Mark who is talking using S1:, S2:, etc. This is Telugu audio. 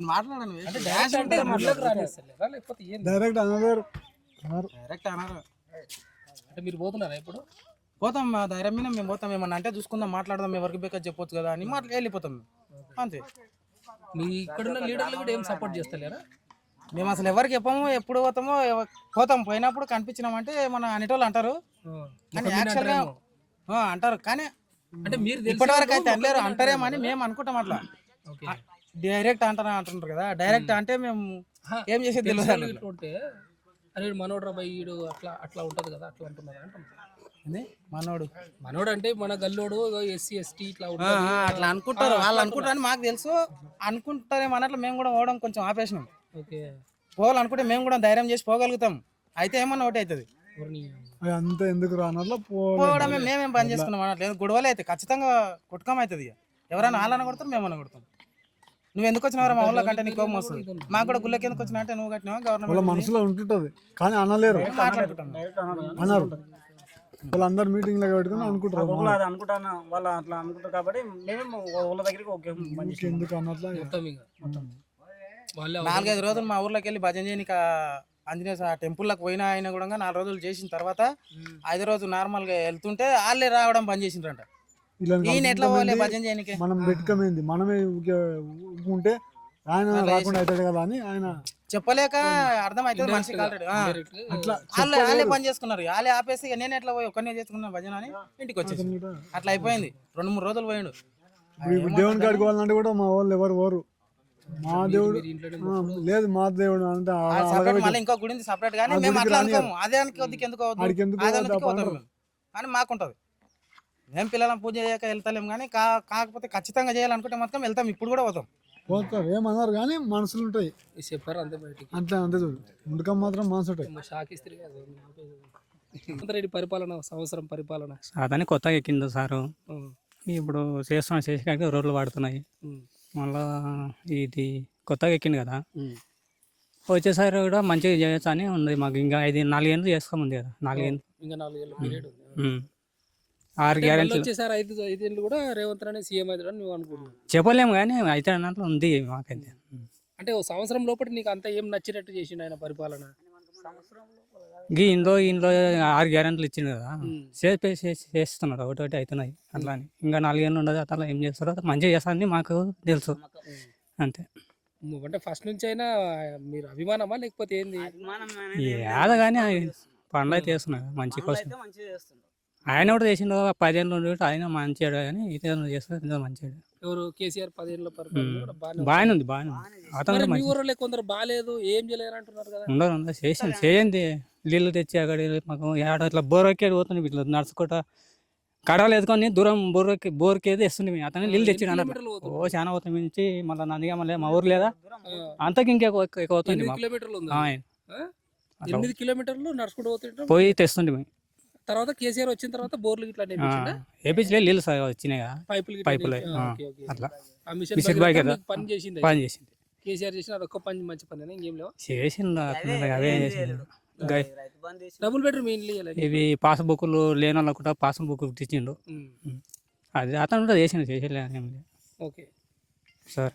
S1: మాట్లాడను
S2: అంటే డైరెక్ట్
S3: అనలేరు.
S1: డైరెక్ట్
S2: మీరు పోతున్నారా ఇప్పుడు?
S1: పోతాం మా ధైర్యం మీద మేము పోతాం. ఏమన్నా అంటే చూసుకుందాం మాట్లాడదాం ఎవరికి బేకర్ చెప్పొచ్చు కదా అని మాట్లా వెళ్ళిపోతాం. అంతే.
S2: మీ ఇక్కడున్న లీడర్లు కూడా ఏం సపోర్ట్ చేస్తలేరా?
S1: మేము అసలు ఎవరికి చెప్పాము ఎప్పుడు పోతామో పోతాం. పోయినప్పుడు కనిపించినామంటే మన అనేటోళ్ళు అంటారు. కానీ యాక్చువల్గా అంటారు. కానీ
S2: అంటే మీరు తెలిసి
S1: ఇప్పటి వరకు అయితే అనలేరు అంటారేమని మేము అనుకుంటాం అట్లా. డైరెక్ట్ అంటారా అంటున్నారు కదా. డైరెక్ట్ అంటే మేము ఏం చేసేది తెలియదు
S2: ఉంటే అరే బై ఈడు అట్లా అట్లా ఉంటది కదా అట్లా అంటున్నారు?
S1: మనోడు.
S2: మనోడు అంటే మన గల్లోడు ఎస్సీ ఎస్టీ ఇట్లా
S1: అట్లా అనుకుంటారు. వాళ్ళు అనుకుంటారని మాకు తెలుసు. అనుకుంటారేమో అన్నట్లు మేము కూడా పోవడం కొంచెం ఆపేసినాం.
S2: ఓకే.
S1: పోవాలనుకుంటే మేము కూడా ధైర్యం చేసి పోగలుగుతాం. అయితే ఏమన్నా ఒకటి అవుతుంది.
S3: అంతా ఎందుకు రానట్లా
S1: పోవడమే మేమేం పని చేసుకున్నాం అన్నట్లు. గొడవలు అయితే. ఖచ్చితంగా కుట్కం అవుతుంది ఎవరైనా వాళ్ళని కొడతారు మేమన్నా కొడతాం. నువ్వు ఎందుకు వచ్చినావు మా ఊళ్ళో కంటే నీకు కోపం వస్తుంది? మాకు కూడా గుళ్ళకి ఎందుకు వచ్చినా అంటే నువ్వు కట్టినావా?
S3: వాళ్ళ
S1: గవర్నమెంట్
S3: మనసులో ఉంటుంటది. కానీ అనలేరు. అన్నారు వాళ్ళందరు మీటింగ్ లాగా పెట్టుకుని అనుకుంటారు
S4: అది అనుకుంటాను? వాళ్ళు అట్లా అనుకుంటారు కాబట్టి మేము వాళ్ళ దగ్గరికి ఓకే మంచి
S3: ఎందుకు అన్నట్లా
S2: మొత్తం ఇక. వాళ్ళే
S1: నాలుగైదు రోజులు మా ఊర్లోకి వెళ్ళి భజన చేయనికి ఆ ఆంజనేయ స్వామి టెంపుల్లోకి పోయినా ఆయన కూడా నాలుగు రోజులు చేసిన తర్వాత ఐదో రోజు నార్మల్గా వెళ్తుంటే వాళ్ళే రావడం బంద్ చేసిండ్రంట
S3: మనం పెట్టుకమైంది? మనమే ఉంటే ఆయన రాకుండా అవుతాడు కదా అని ఆయన
S1: చెప్పలేక అర్థం అవుతుంది మనిషికి ఆల్రెడీ.
S3: అట్లా
S1: వాళ్ళే వాళ్ళే పని చేసుకున్నారు. వాళ్ళే ఆపేసి నేను ఎట్లా పోయి ఒక్కనే చేసుకున్నా భజన అని ఇంటికి వచ్చేసి. అట్లా అయిపోయింది. రెండు మూడు రోజులు పోయిండు.
S3: దేవుని కాడికి వాళ్ళంటే కూడా మా వాళ్ళు ఎవరు పోరు. మా దేవుడు లేదు మా దేవుడు అంటే
S1: మళ్ళీ ఇంకో గుడి సపరేట్
S3: ఆ
S1: మేము అట్లా. అనుకోము. అదే అనికి వద్దుకి ఎందుకు
S3: ఆడికి ఎందుకు
S1: కానీ మాకుంటది. మేము పిల్లలను పూజ చేయక వెళ్తలేం కానీ కా కాకపోతే ఖచ్చితంగా చేయాలనుకుంటే మాత్రం వెళ్తాం. ఇప్పుడు కూడా పోతాం.
S3: పోతారు ఏమన్నారు కానీ మనసులు ఉంటాయి.
S2: చెప్పారు అంతే బయటికి.
S3: అంతే అంతే చూడు. ఉండకం మాత్రం మనసు ఉంటాయి.
S2: రెడ్డి పరిపాలన సంవత్సరం పరిపాలన.
S5: అదని కొత్తగా ఎక్కింది సారు. ఇప్పుడు చేస్తున్న చేసి కాడికి రోడ్లు వాడుతున్నాయి. మళ్ళా ఇది కొత్తగా ఎక్కింది కదా. వచ్చేసారి కూడా మంచిగా చేయొచ్చు అని ఉంది మాకు. ఇంకా ఐదు నాలుగేళ్ళు చేసుకోముంది కదా. నాలుగేళ్ళు
S2: ఇంకా నాలుగేళ్ళ పీరియడ్ ఉంది.
S5: ఉం. ఆరు
S2: మళ్ళీ
S5: గ్యారెంటీలు.
S2: వచ్చేసారి ఐదు ఐదేళ్ళు కూడా రేవంత్ రాణి సీఎం అవుతాడని నువ్వు అనుకుంటున్నావు
S5: చెప్పలేము కానీ అయితే అన్నట్లు ఉంది మాకైతే.
S2: అంటే ఓ సంవత్సరం లోపల నీకు అంత ఏం నచ్చినట్టు చేసిండు ఆయన పరిపాలన?
S5: గీ ఇంట్లో ఇంట్లో ఆరు గ్యారెంటీలు ఇచ్చింది కదా. చేసి- చేస్తున్నారు ఒకటి ఒకటి అవుతున్నాయి అట్లా అని. ఇంకా నాలుగేళ్ళు ఉండదు అట్లా ఏం చేస్తారో మంచిగా చేస్తారని మాకు తెలుసు. అంతే.
S2: అంటే ఫస్ట్ నుంచి అయినా మీరు అభిమానమా లేకపోతే ఏంది?
S5: ఏదో కానీ పనులు అయితే చేస్తున్నారు మంచి కోసం ఆయన కూడా చేసిండు పదేళ్ళు ఉండి ఆయన మంచిగా కానీ ఇతను చేస్తారు ఇతను మంచిగా
S2: ఎవరు? కేసీఆర్ పదేళ్ళ బాగానే ఉంది.
S5: బాగానే అతను
S2: మీ
S5: మంచి
S2: ఊర్లో కొందరు బాగాలేదు ఏం చేయలేరు అంటున్నారు కదా.
S5: ఉండదు ఉండదు చేసింది. చేయండి నీళ్ళు తెచ్చి అక్కడ మాకు ఏడ ఇట్లా బోర్ ఎక్కేది పోతుంది ఇట్లా నడుచుకుంటా. కడవలు ఎత్తుకొని దూరం బోర్ ఎక్కి బోర్కి ఏది ఇస్తుంది మేము. అతను నీళ్ళు తెచ్చి? ఓ చాలా పోతుంది మీ నుంచి మళ్ళీ నందిగా మళ్ళీ మా ఊరు లేదా? అంతకి ఇంకా ఎక్కువ అవుతుంది
S2: ఎనిమిది కిలోమీటర్లు నడుచుకుంటూ
S5: పోయి తెస్తుంది మేము.
S2: తర్వాత కేసీఆర్ వచ్చిన తర్వాత బోర్లు ఇట్లా
S5: ఏపీలో నీళ్ళు వచ్చినాయి
S2: పైపులు
S5: పైపులు. అట్లా.
S2: ఆ మిషన్ పని చేసింది?
S5: పని చేసింది.
S2: కేసీఆర్ చేసిన అదొక్క పని మంచి పని ఇంకేం లేవా?
S5: చేసిండు అవే చేసిండు.
S2: డబుల్ బెడ్రూమ్ ఇల్లు ఇవ్వాలి
S5: ఇవి పాస్బుక్లు లేని వాళ్ళకు కూడా పాస్బుక్ ఇచ్చిండు. అది అతను కూడా చేసిండు చేసేలే ఏం లేదు.
S2: ఓకే.
S5: సార్.